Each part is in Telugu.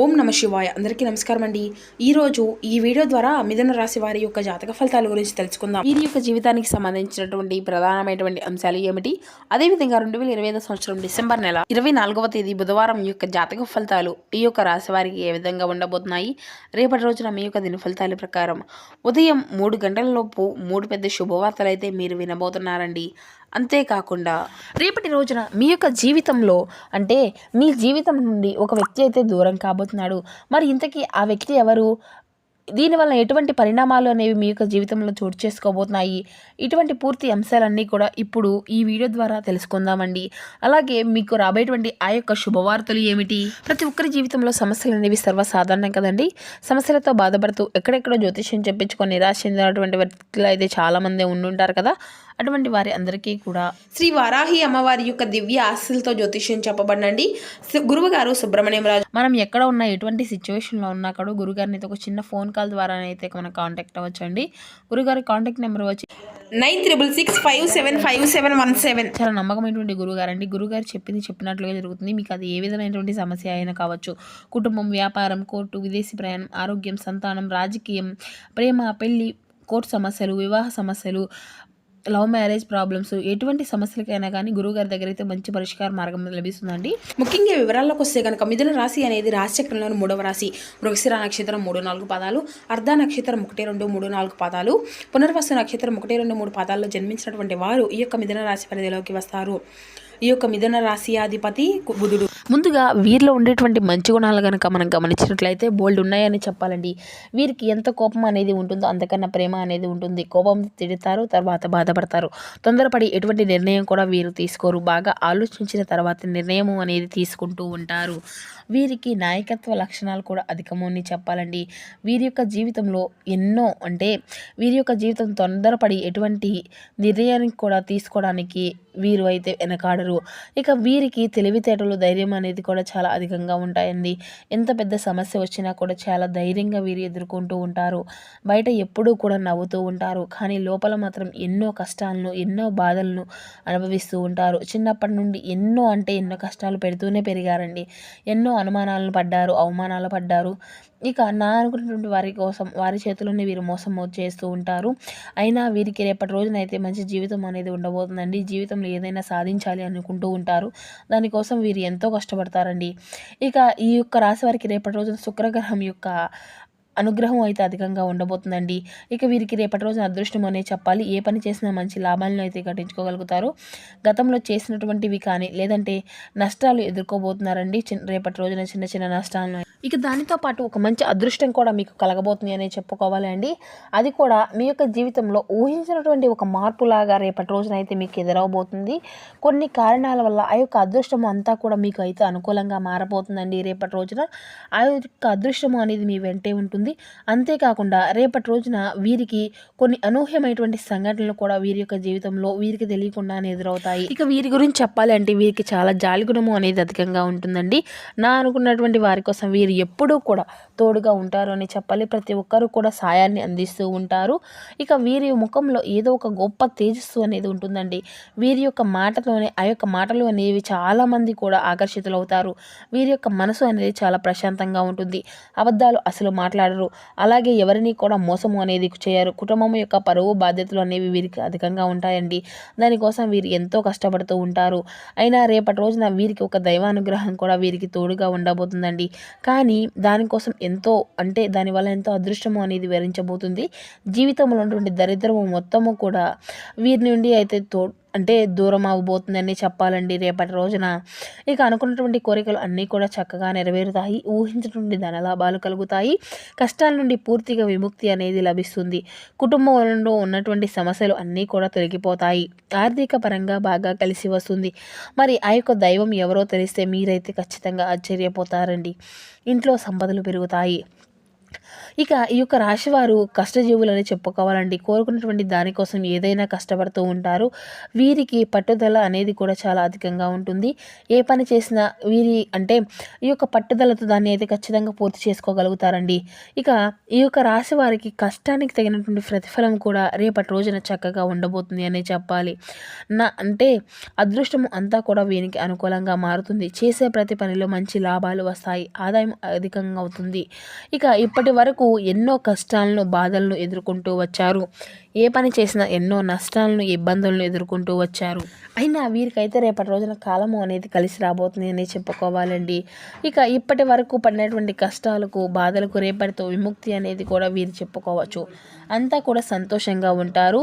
ఓం నమ శివాయ. అందరికీ నమస్కారం అండి. ఈ రోజు ఈ వీడియో ద్వారా మిథున రాశి వారి యొక్క జాతక ఫలితాల గురించి తెలుసుకుందాం. వీరి యొక్క జీవితానికి సంబంధించినటువంటి ప్రధానమైనటువంటి అంశాలు ఏమిటి? అదేవిధంగా రెండు వేల ఇరవై ఐదు సంవత్సరం డిసెంబర్ నెల ఇరవై నాలుగవ తేదీ బుధవారం ఈ యొక్క జాతక ఫలితాలు ఈ యొక్క రాశి వారికి ఏ విధంగా ఉండబోతున్నాయి? రేపటి రోజున మీ యొక్క దిన ఫలితాల ప్రకారం ఉదయం మూడు గంటల లోపు మూడు పెద్ద శుభవార్తలు అయితే మీరు వినబోతున్నారండి. అంతేకాకుండా రేపటి రోజున మీ యొక్క జీవితంలో అంటే మీ జీవితం నుండి ఒక వ్యక్తి అయితే దూరం కాబోతున్నాడు. మరి ఇంతకీ ఆ వ్యక్తి ఎవరు? దీనివల్ల ఎటువంటి పరిణామాలు అనేవి మీ యొక్క జీవితంలో చోటు చేసుకోబోతున్నాయి? ఇటువంటి పూర్తి అంశాలన్నీ కూడా ఇప్పుడు ఈ వీడియో ద్వారా తెలుసుకుందామండి. అలాగే మీకు రాబోయేటువంటి ఆ యొక్క శుభవార్తలు ఏమిటి? ప్రతి ఒక్కరి జీవితంలో సమస్యలు అనేవి సర్వసాధారణం కదండి. సమస్యలతో బాధపడుతూ ఎక్కడెక్కడో జ్యోతిష్యం చెప్పించుకొని నిరాశ చెందినటువంటి వ్యక్తులు అయితే చాలామంది ఉండుంటారు కదా. అటువంటి వారి అందరికీ కూడా శ్రీ వారాహి అమ్మవారి యొక్క దివ్య ఆశలతో జ్యోతిష్యం చెప్పబడినండి. గురువు గారు సుబ్రహ్మణ్యం రాజు. మనం ఎక్కడ ఉన్నా ఎటువంటి సిచ్యువేషన్లో ఉన్నా కూడా గురుగారిని ఒక చిన్న ఫోన్ కాల్ ద్వారా అయితే మనం కాంటాక్ట్ అవ్వచ్చు అండి గురుగారి కాంటాక్ట్ నెంబర్ వచ్చి nine triple six five seven five seven one seven. చాలా నమ్మకమైనటువంటి గురుగారు అండి గురుగారు చెప్పింది చెప్పినట్లుగా జరుగుతుంది. మీకు అది ఏ విధమైనటువంటి సమస్య అయినా కావచ్చు. కుటుంబం వ్యాపారం కోర్టు విదేశీ ప్రయాణం ఆరోగ్యం సంతానం రాజకీయం ప్రేమ పెళ్ళి కోర్టు సమస్యలు వివాహ సమస్యలు లవ్ మ్యారేజ్ ప్రాబ్లమ్స్ ఎటువంటి సమస్యలకైనా కానీ గురువుగారి దగ్గర అయితే మంచి పరిష్కార మార్గం లభిస్తుందండి. ముఖ్యంగా వివరాల్లోకి వస్తే కనుక మిథున రాశి అనేది రాశిచక్రంలోని మూడవ రాశి. మృగశిర నక్షత్రం మూడు నాలుగు పాదాలు అర్ధ నక్షత్రం ఒకటి రెండు మూడు నాలుగు పాదాలు పునర్వసు నక్షత్రం ఒకటి రెండు మూడు పాదాల్లో జన్మించినటువంటి వారు ఈ యొక్క మిథున రాశి పరిధిలోకి వస్తారు. ఈ యొక్క మిథున రాశి అధిపతి బుధుడు. ముందుగా వీరిలో ఉండేటువంటి మంచి గుణాలు కనుక మనం గమనించినట్లయితే బోల్డ్ ఉన్నాయని చెప్పాలండి. వీరికి ఎంత కోపం అనేది ఉంటుందో అంతకన్నా ప్రేమ అనేది ఉంటుంది. కోపం తిడతారు తర్వాత బాధపడతారు. తొందరపడి ఎటువంటి నిర్ణయం కూడా వీరు తీసుకోరు. బాగా ఆలోచించిన తర్వాత నిర్ణయం అనేది తీసుకుంటూ ఉంటారు. వీరికి నాయకత్వ లక్షణాలు కూడా అధికమని చెప్పాలండి. వీరి యొక్క జీవితంలో ఎన్నో అంటే వీరి యొక్క జీవితం తొందరపడి ఎటువంటి నిర్ణయానికి కూడా తీసుకోవడానికి వీరు అయితే వెనకాడరు. ఇక వీరికి తెలివితేటలు ధైర్యం అనేది కూడా చాలా అధికంగా ఉంటాయండి. ఎంత పెద్ద సమస్య వచ్చినా కూడా చాలా ధైర్యంగా వీరు ఎదుర్కొంటూ ఉంటారు. బయట ఎప్పుడూ కూడా నవ్వుతూ ఉంటారు. కానీ లోపల మాత్రం ఎన్నో కష్టాలను ఎన్నో బాధలను అనుభవిస్తూ ఉంటారు. చిన్నప్పటి నుండి ఎన్నో అంటే ఎన్నో కష్టాలు పెడుతూనే పెరిగారండి. ఎన్నో అనుమానాలను పడ్డారు అవమానాలు పడ్డారు. ఇక నా అనుకున్నటువంటి వారి కోసం వారి చేతిలోనే వీరు మోసం చేస్తూ ఉంటారు. అయినా వీరికి రేపటి రోజునైతే మంచి జీవితం అనేది ఉండబోతుందండి. జీవితంలో ఏదైనా సాధించాలి అనుకుంటూ ఉంటారు. దానికోసం వీరు ఎంతో కష్టపడతారండి. ఇక ఈ యొక్క రాశి వారికి రేపటి రోజున శుక్రగ్రహం యొక్క అనుగ్రహం అయితే అధికంగా ఉండబోతుందండి. ఇక వీరికి రేపటి రోజున అదృష్టం అనే చెప్పాలి. ఏ పని చేసినా మంచి లాభాలను అయితే గట్టించుకోగలుగుతారు గతంలో చేసినటువంటివి కానీ లేదంటే నష్టాలు ఎదుర్కోబోతున్నారండి. రేపటి రోజున చిన్న చిన్న నష్టాలను ఇక దానితో పాటు ఒక మంచి అదృష్టం కూడా మీకు కలగబోతుంది అని చెప్పుకోవాలి అండి. అది కూడా మీ యొక్క జీవితంలో ఊహించినటువంటి ఒక మార్పులాగా రేపటి రోజున అయితే మీకు ఎదురవబోతుంది. కొన్ని కారణాల వల్ల ఆ యొక్క అదృష్టం అంతా కూడా మీకు అయితే అనుకూలంగా మారబోతుందండి రేపటి రోజున. ఆ యొక్క అదృష్టము అనేది మీ వెంటే ఉంటుంది. అంతేకాకుండా రేపటి రోజున వీరికి కొన్ని అనూహ్యమైనటువంటి సంఘటనలు కూడా వీరి యొక్క జీవితంలో వీరికి తెలియకుండానే ఎదురవుతాయి. ఇక వీరి గురించి చెప్పాలి అంటే వీరికి చాలా జాలిగుణము అనేది అధికంగా ఉంటుందండి. నా అనుకున్నటువంటి వారి కోసం వీరి ఎప్పుడూ కూడా తోడుగా ఉంటారు అని చెప్పాలి. ప్రతి ఒక్కరూ కూడా సాయాన్ని అందిస్తూ ఉంటారు. ఇక వీరి ముఖంలో ఏదో ఒక గొప్ప తేజస్సు అనేది ఉంటుందండి. వీరి యొక్క మాటలోనే ఆ యొక్క మాటలు అనేవి చాలామంది కూడా ఆకర్షితులవుతారు. వీరి యొక్క మనసు అనేది చాలా ప్రశాంతంగా ఉంటుంది. అబద్ధాలు అసలు మాట్లాడరు. అలాగే ఎవరిని కూడా మోసము అనేది చేయరు. కుటుంబం యొక్క పరువు బాధ్యతలు అనేవి వీరికి అధికంగా ఉంటాయండి. దానికోసం వీరు ఎంతో కష్టపడుతూ ఉంటారు. అయినా రేపటి రోజున వీరికి ఒక దైవానుగ్రహం కూడా వీరికి తోడుగా ఉండబోతుందండి. కానీ కానీ దానికోసం ఎంతో అంటే దానివల్ల ఎంతో అదృష్టము అనేది వివరించబోతుంది. జీవితంలో ఉన్నటువంటి దరిద్రము మొత్తము కూడా వీరి నుండి అయితే తో అంటే దూరం అవబోతుందని చెప్పాలండి. రేపటి రోజున ఇక అనుకున్నటువంటి కోరికలు అన్నీ కూడా చక్కగా నెరవేరుతాయి. ఊహించినటువంటి ధనలాభాలు కలుగుతాయి. కష్టాల నుండి పూర్తిగా విముక్తి అనేది లభిస్తుంది. కుటుంబంలో ఉన్నటువంటి సమస్యలు అన్నీ కూడా తొలగిపోతాయి. ఆర్థిక పరంగా బాగా కలిసి వస్తుంది. మరి ఆ యొక్క దైవం ఎవరో తెలిస్తే మీరైతే ఖచ్చితంగా ఆశ్చర్యపోతారండి. ఇంట్లో సంపదలు పెరుగుతాయి. ఇక ఈ యొక్క రాశివారు కష్టజీవులని చెప్పుకోవాలండి. కోరుకున్నటువంటి దానికోసం ఏదైనా కష్టపడుతూ ఉంటారు. వీరికి పట్టుదల అనేది కూడా చాలా అధికంగా ఉంటుంది. ఏ పని చేసినా వీరి అంటే ఈ యొక్క పట్టుదలతో దాన్ని అయితే ఖచ్చితంగా పూర్తి చేసుకోగలుగుతారండి. ఇక ఈ యొక్క రాశి వారికి కష్టానికి తగినటువంటి ప్రతిఫలం కూడా రేపటి రోజున చక్కగా ఉండబోతుంది అనే చెప్పాలి. నా అంటే అదృష్టం అంతా కూడా వీరికి అనుకూలంగా మారుతుంది. చేసే ప్రతి పనిలో మంచి లాభాలు వస్తాయి. ఆదాయం అధికంగా అవుతుంది. ఇక ఇప్పటి వరకు ఎన్నో కష్టాలను బాధలను ఎదుర్కొంటూ వచ్చారు. ఏ పని చేసినా ఎన్నో నష్టాలను ఇబ్బందులను ఎదుర్కొంటూ వచ్చారు. అయినా వీరికైతే రేపటి రోజున కాలము అనేది కలిసి రాబోతుంది అని చెప్పుకోవాలండి. ఇక ఇప్పటి వరకు పడినటువంటి కష్టాలకు బాధలకు రేపటితో విముక్తి అనేది కూడా వీరు చెప్పుకోవచ్చు. అంతా కూడా సంతోషంగా ఉంటారు.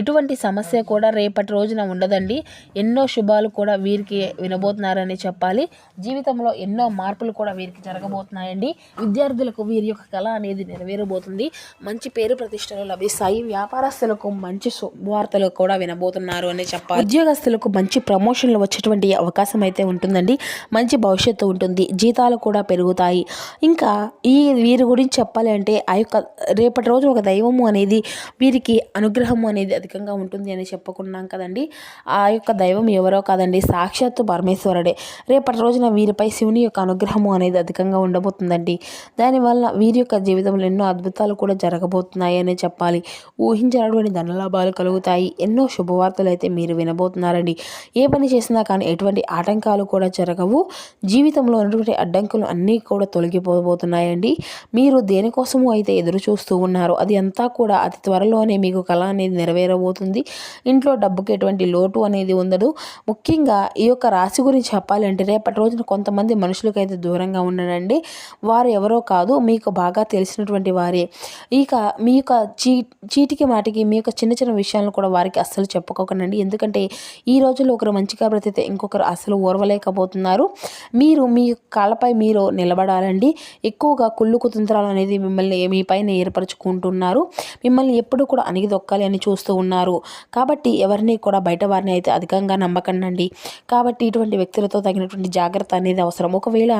ఎటువంటి సమస్య కూడా రేపటి రోజున ఉండదండి. ఎన్నో శుభాలు కూడా వీరికి వినబోతున్నారని చెప్పాలి. జీవితంలో ఎన్నో మార్పులు కూడా వీరికి జరగబోతున్నాయండి. విద్యార్థులకు వీరి యొక్క కళ అనేది నెరవేరబోతుంది. మంచి పేరు ప్రతిష్టలు లభిస్తాయి. వ్యాపారస్తులకు మంచి శుభవార్తలు కూడా వినబోతున్నారు అని చెప్పాలి. ఉద్యోగస్తులకు మంచి ప్రమోషన్లు వచ్చేటువంటి అవకాశం అయితే ఉంటుందండి. మంచి భవిష్యత్తు ఉంటుంది. జీతాలు కూడా పెరుగుతాయి. ఇంకా ఈ వీరి గురించి చెప్పాలి అంటే ఆ యొక్క రేపటి రోజు ఒక దైవము అనేది వీరికి అనుగ్రహము అనేది అధికంగా ఉంటుంది అని చెప్పుకున్నాం కదండి. ఆ యొక్క దైవం ఎవరో కాదండి. సాక్షాత్తు పరమేశ్వరుడే. రేపటి రోజున వీరిపై శివుని యొక్క అనుగ్రహము అనేది అధికంగా ఉండబోతుందండి. దానివల్ల వీరి యొక్క జీవితంలో ఎన్నో అద్భుతాలు కూడా జరగబోతున్నాయి అనే చెప్పాలి. ఊహించినటువంటి ధనలాభాలు కలుగుతాయి. ఎన్నో శుభవార్తలు అయితే మీరు వినబోతున్నారండి. ఏ పని చేసినా కానీ ఎటువంటి ఆటంకాలు కూడా జరగవు. జీవితంలో ఉన్నటువంటి అడ్డంకులు అన్నీ కూడా తొలగిపోబోతున్నాయండి. మీరు దేనికోసము అయితే ఎదురు చూస్తూ ఉన్నారు? అది అంతా కూడా అతి త్వరలోనే మీకు కళ అనేది నెరవేరబోతుంది. ఇంట్లో డబ్బుకి ఎటువంటి లోటు అనేది ఉండదు. ముఖ్యంగా ఈ యొక్క రాశి గురించి చెప్పాలంటే రేపటి రోజున కొంతమంది మనుషులకైతే దూరంగా ఉండడండి వారు ఎవరో కాదు మీకు బాగా తెలిసినటువంటి వారే. ఇక మీ యొక్క చీ చీటికి మాటికి మీ యొక్క చిన్న చిన్న విషయాలను కూడా వారికి అస్సలు చెప్పుకోకండి. ఎందుకంటే ఈ రోజుల్లో ఒకరు మంచిగా బ్రతితే ఇంకొకరు అసలు ఓర్వలేకపోతున్నారు. మీరు మీ కాళ్ళపై మీరు నిలబడాలండి. ఎక్కువగా కుళ్ళు కుతంత్రాలు అనేది మిమ్మల్ని మీ పైన ఏర్పరచుకుంటున్నారు. మిమ్మల్ని ఎప్పుడు కూడా అణిగిదొక్కాలి అని చూస్తూ ఉన్నారు. కాబట్టి ఎవరిని కూడా బయట వారిని అయితే అధికంగా నమ్మకండి కాబట్టి ఇటువంటి వ్యక్తులతో తగినటువంటి జాగ్రత్త అనేది అవసరం. ఒకవేళ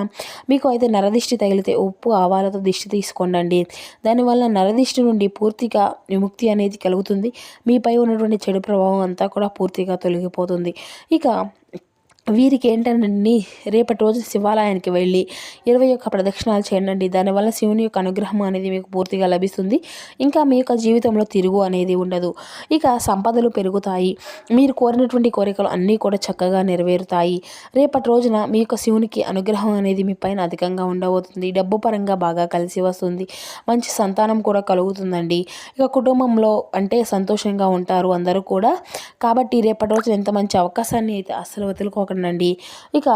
మీకు అయితే నరదిష్టి తగిలితే ఉప్పు ఆవాలతో దిష్టి తీసుకోండి దానివల్ల నరదిష్టి నుండి పూర్తిగా విముక్తి అనేది కలుగుతుంది. మీపై ఉన్నటువంటి చెడు ప్రభావం అంతా కూడా పూర్తిగా తొలగిపోతుంది. ఇక వీరికి ఏంటండి రేపటి రోజు శివాలయానికి వెళ్ళి ఇరవై ఒక్క ప్రదక్షిణాలు చేయండి దానివల్ల శివుని యొక్క అనుగ్రహం అనేది మీకు పూర్తిగా లభిస్తుంది. ఇంకా మీ యొక్క జీవితంలో తిరుగు అనేది ఉండదు. ఇక సంపదలు పెరుగుతాయి. మీరు కోరినటువంటి కోరికలు అన్నీ కూడా చక్కగా నెరవేరుతాయి. రేపటి రోజున మీ యొక్క శివునికి అనుగ్రహం అనేది మీ పైన అధికంగా ఉండబోతుంది. డబ్బు పరంగా బాగా కలిసి వస్తుంది. మంచి సంతానం కూడా కలుగుతుందండి. ఇక కుటుంబంలో అంటే సంతోషంగా ఉంటారు అందరూ కూడా. కాబట్టి రేపటి రోజున ఎంత మంచి అవకాశాన్ని అయితే అస్సలు వదులుకోకుండా ఉండండి ఇక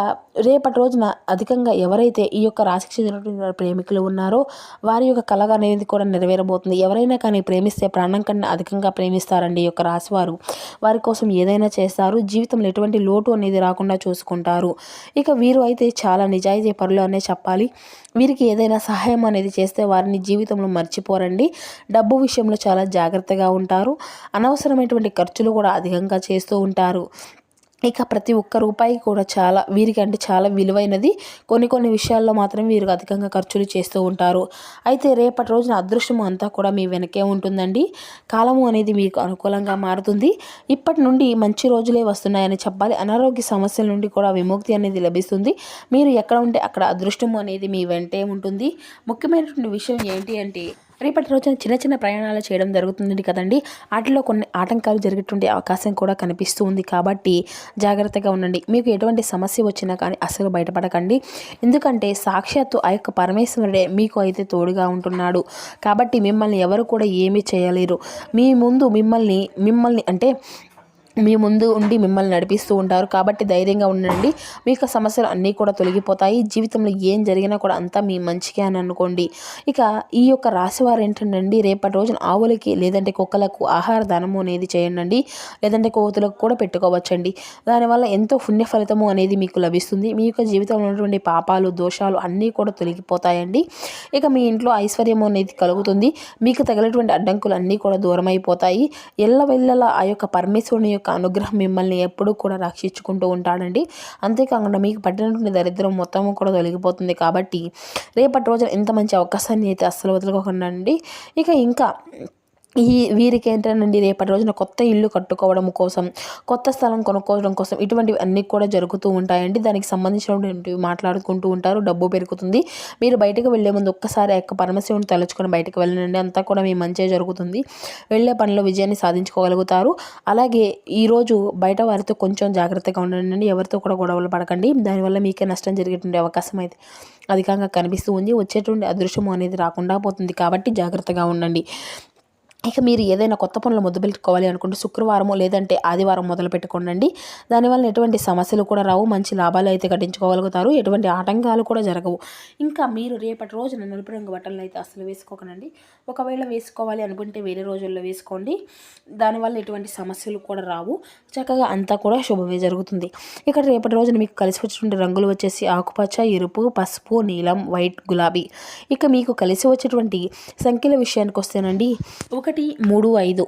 రేపటి రోజున అధికంగా ఎవరైతే ఈ యొక్క రాశికి చెందినటువంటి ప్రేమికులు ఉన్నారో వారి యొక్క కళ అనేది కూడా నెరవేరబోతుంది. ఎవరైనా కానీ ప్రేమిస్తే ప్రాణం కన్నా అధికంగా ప్రేమిస్తారండి ఈ యొక్క రాశి వారు. వారి కోసం ఏదైనా చేస్తారు. జీవితంలో ఎటువంటి లోటు అనేది రాకుండా చూసుకుంటారు. ఇక వీరు అయితే చాలా నిజాయితీ పరులు అనే చెప్పాలి. వీరికి ఏదైనా సహాయం అనేది చేస్తే వారిని జీవితంలో మర్చిపోరండి. డబ్బు విషయంలో చాలా జాగ్రత్తగా ఉంటారు. అనవసరమైనటువంటి ఖర్చులు కూడా అధికంగా చేస్తూ ఉంటారు. ఇక ప్రతి ఒక్క రూపాయి కూడా చాలా వీరికంటే చాలా విలువైనది. కొన్ని కొన్ని విషయాల్లో మాత్రం వీరు అధికంగా ఖర్చులు చేస్తూ ఉంటారు. అయితే రేపటి రోజున అదృష్టం అంతా కూడా మీ వెనకే ఉంటుందండి. కాలము అనేది మీకు అనుకూలంగా మారుతుంది. ఇప్పటి నుండి మంచి రోజులే వస్తున్నాయని చెప్పాలి. అనారోగ్య సమస్యల నుండి కూడా విముక్తి అనేది లభిస్తుంది. మీరు ఎక్కడ ఉంటే అక్కడ అదృష్టం అనేది మీ వెంటే ఉంటుంది. ముఖ్యమైనటువంటి విషయం ఏంటి అంటే రేపటి రోజున చిన్న చిన్న ప్రయాణాలు చేయడం జరుగుతుంది కదండి. వాటిలో కొన్ని ఆటంకాలు జరిగేటువంటి అవకాశం కూడా కనిపిస్తూ ఉంది కాబట్టి జాగ్రత్తగా ఉండండి. మీకు ఎటువంటి సమస్య వచ్చినా కానీ అసలు బయటపడకండి. ఎందుకంటే సాక్షాత్తు ఆ యొక్క పరమేశ్వరుడే మీకు అయితే తోడుగా ఉంటున్నాడు. కాబట్టి మిమ్మల్ని ఎవరు కూడా ఏమీ చేయలేరు. మీ ముందు మిమ్మల్ని మిమ్మల్ని అంటే మీ ముందు ఉండి మిమ్మల్ని నడిపిస్తూ ఉంటారు. కాబట్టి ధైర్యంగా ఉండండి. మీ యొక్క సమస్యలు అన్నీ కూడా తొలగిపోతాయి. జీవితంలో ఏం జరిగినా కూడా అంతా మీ మంచిగా అని అనుకోండి. ఇక ఈ యొక్క రాశివారు ఏంటండి రేపటి రోజున ఆవులకి లేదంటే కుక్కలకు ఆహార దానము అనేది చేయండి లేదంటే కోతులకు కూడా పెట్టుకోవచ్చండి. దానివల్ల ఎంతో పుణ్య ఫలితము అనేది మీకు లభిస్తుంది. మీ యొక్క జీవితంలో ఉన్నటువంటి పాపాలు దోషాలు అన్నీ కూడా తొలగిపోతాయండి. ఇక మీ ఇంట్లో ఐశ్వర్యం అనేది కలుగుతుంది. మీకు తగిలినటువంటి అడ్డంకులు అన్నీ కూడా దూరమైపోతాయి. ఎల్ల వెళ్ళల ఆ యొక్క పరమేశ్వరుని యొక్క అనుగ్రహం మిమ్మల్ని ఎప్పుడూ కూడా రక్షించుకుంటూ ఉంటాడండి. అంతేకాకుండా మీకు పట్టినటువంటి దరిద్రం మొత్తం కూడా తొలగిపోతుంది కాబట్టి రేపటి రోజున ఇంత మంచి అవకాశాన్ని అయితే అస్సలు వదులుకోకుండా అండి ఇక ఇంకా ఈ వీరికి ఏంటంటే రేపటి రోజున కొత్త ఇల్లు కట్టుకోవడం కోసం కొత్త స్థలం కొనుక్కోవడం కోసం ఇటువంటివి అన్నీ కూడా జరుగుతూ ఉంటాయండి. దానికి సంబంధించినటువంటి మాట్లాడుకుంటూ ఉంటారు డబ్బు పెరుగుతుంది. మీరు బయటకు వెళ్ళే ముందు ఒక్కసారి యొక్క పరమశివుని తలుచుకొని బయటకు వెళ్ళండి అంతా కూడా మీ మంచి జరుగుతుంది. వెళ్ళే పనిలో విజయాన్ని సాధించుకోగలుగుతారు. అలాగే ఈరోజు బయట వారితో కొంచెం జాగ్రత్తగా ఉండండి. ఎవరితో కూడా గొడవలు పడకండి. దానివల్ల మీకే నష్టం జరిగేటువంటి అవకాశం అయితే అధికంగా కనిపిస్తూ ఉంది. వచ్చేటువంటి అదృశ్యం అనేది రాకుండా పోతుంది. కాబట్టి జాగ్రత్తగా ఉండండి. ఇక మీరు ఏదైనా కొత్త పనులు మొదలు పెట్టుకోవాలి అనుకుంటే శుక్రవారము లేదంటే ఆదివారం మొదలు పెట్టుకోండి దానివల్ల ఎటువంటి సమస్యలు కూడా రావు. మంచి లాభాలు అయితే గడించుకోగలుగుతారు ఎటువంటి ఆటంకాలు కూడా జరగవు. ఇంకా మీరు రేపటి రోజున నలుపు రంగు బట్టలను అయితే అసలు వేసుకోకనండి ఒకవేళ వేసుకోవాలి అనుకుంటే వేరే రోజుల్లో వేసుకోండి. దానివల్ల ఎటువంటి సమస్యలు కూడా రావు. చక్కగా అంతా కూడా శుభమే జరుగుతుంది. ఇక్కడ రేపటి రోజున మీకు కలిసి వచ్చేటువంటి రంగులు వచ్చేసి ఆకుపచ్చ ఎరుపు పసుపు నీలం వైట్ గులాబీ. ఇక మీకు కలిసి వచ్చేటువంటి సంఖ్యల విషయానికి వస్తేనండి ఒక ఒకటి మూడు ఐదు.